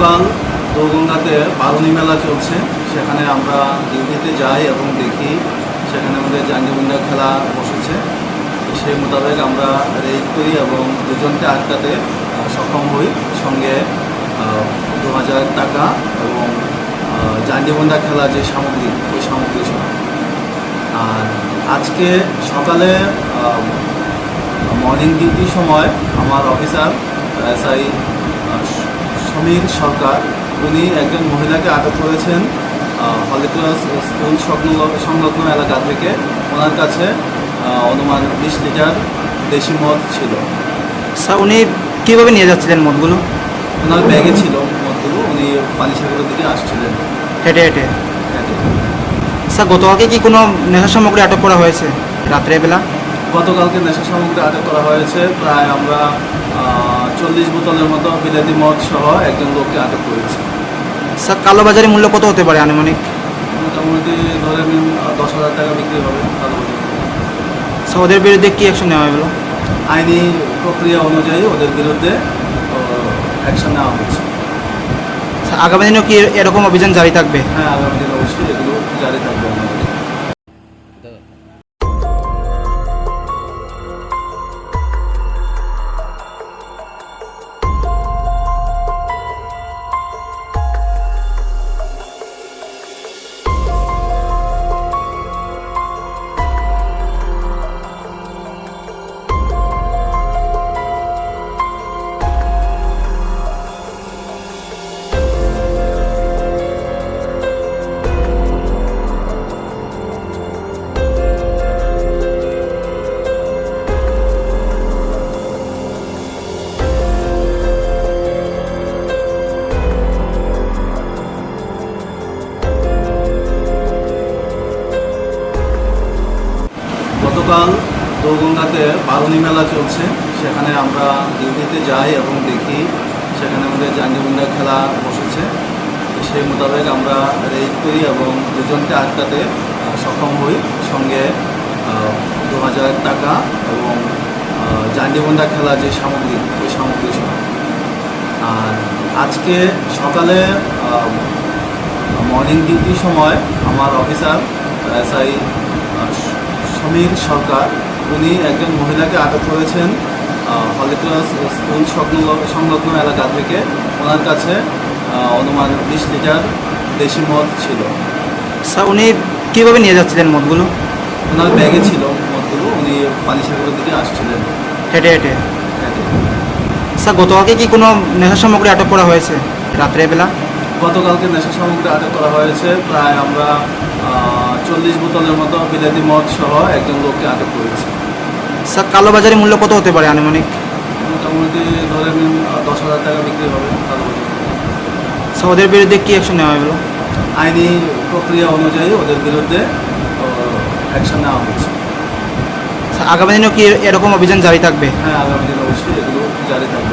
গতকাল দৌগঙ্গাতে বারুণী মেলা চলছে। সেখানে আমরা ডিউটিতে যাই এবং দেখি সেখানে আমাদের জাঙ্গিবুঙ্গা খেলা বসেছে। সেই মোতাবেক আমরা রেড করি এবং দুজনকে আটকাতে সক্ষম হই। সঙ্গে দু হাজার টাকা এবং জাঙ্গিবুন্দা খেলা যে সামগ্রী, ওই সামগ্রী সহ। আর আজকে সকালে মর্নিং ডিউটির সময় আমার অফিসার এসআই সমীর সরকার উনি একজন মহিলাকে আটক করেছেন হলিক্লাস স্কুল সংলগ্ন এলাকা থেকে। ওনার কাছে অনুমান বিশ লিটার দেশি মদ ছিল। স্যার উনি কীভাবে নিয়ে যাচ্ছিলেন মদগুলো? ওনার ব্যাগে ছিল মদগুলো উনি পানিসাগরের দিকে আসছিলেন। হেঁটে হেঁটে? স্যার গতকালকে কি কোনো নেশা সামগ্রী আটক করা হয়েছে? রাত্রেবেলা? গতকালকে নেশা সামগ্রী আটক করা হয়েছে। প্রায় আমরা চল্লিশ বোতলের মতো বিলাতি মদ সহ একজন লোককে আটক করেছি। স্যার কালোবাজারি মূল্য কত হতে পারে আনুমানিক? মোটামুটি ধরে নিন দশ হাজার টাকা বিক্রি হবে কালোবাজারে। স্যার ওদের বিরুদ্ধে কী অ্যাকশন নেওয়া হলো? আইনি প্রক্রিয়া অনুযায়ী ওদের বিরুদ্ধে অ্যাকশন নেওয়া হচ্ছে স্যার আগামী দিনেও কি এরকম অভিযান জারি থাকবে? হ্যাঁ আগামী দিন অবশ্যই এগুলো জারি থাকবে। গতকাল দৌগঙ্গাতে বারুণী মেলা চলছে। সেখানে আমরা ডিউটিতে যাই এবং দেখি সেখানে আমাদের জাঙ্গিবুঙ্গা খেলা বসেছে। সেই মোতাবেক আমরা রেড করি এবং দুজনকে আটকাতে সক্ষম হই। সঙ্গে দু হাজার টাকা এবং জাঙ্গিবুন্দা খেলা যে সামগ্রী, ওই সামগ্রী সহ। আর আজকে সকালে মর্নিং ডিউটির সময় আমার অফিসার এসআই সমীর সরকার উনি একজন মহিলাকে আটক করেছেন হলিক্লাস স্কুল সংলগ্ন সংলগ্ন এলাকা থেকে। ওনার কাছে অনুমান বিশ লিটার দেশি মদ ছিল। স্যার উনি কীভাবে নিয়ে যাচ্ছিলেন মদগুলো? ওনার ব্যাগে ছিল মদগুলো উনি পানিসাগরের দিকে আসছিলেন। হেঁটে হেঁটে? হেঁটে। স্যার গতকালকে কি কোনো নেশা সামগ্রী আটক করা হয়েছে? রাত্রেবেলা? গতকালকে নেশা সামগ্রী আটক করা হয়েছে। প্রায় আমরা চল্লিশ বোতলের মতো বিলাতি মদ সহ একজন লোককে আটক করেছে। স্যার কালোবাজারি মূল্য কত হতে পারে আনুমানিক? মোটামুটি ধরে নিন দশ হাজার টাকা বিক্রি হবে কালোবাজারে। স্যার ওদের বিরুদ্ধে কী অ্যাকশন নেওয়া হলো? আইনি প্রক্রিয়া অনুযায়ী ওদের বিরুদ্ধে অ্যাকশন নেওয়া হচ্ছে স্যার আগামী দিনেও কি এরকম অভিযান জারি থাকবে? হ্যাঁ আগামী দিন অবশ্যই এগুলো জারি থাকবে।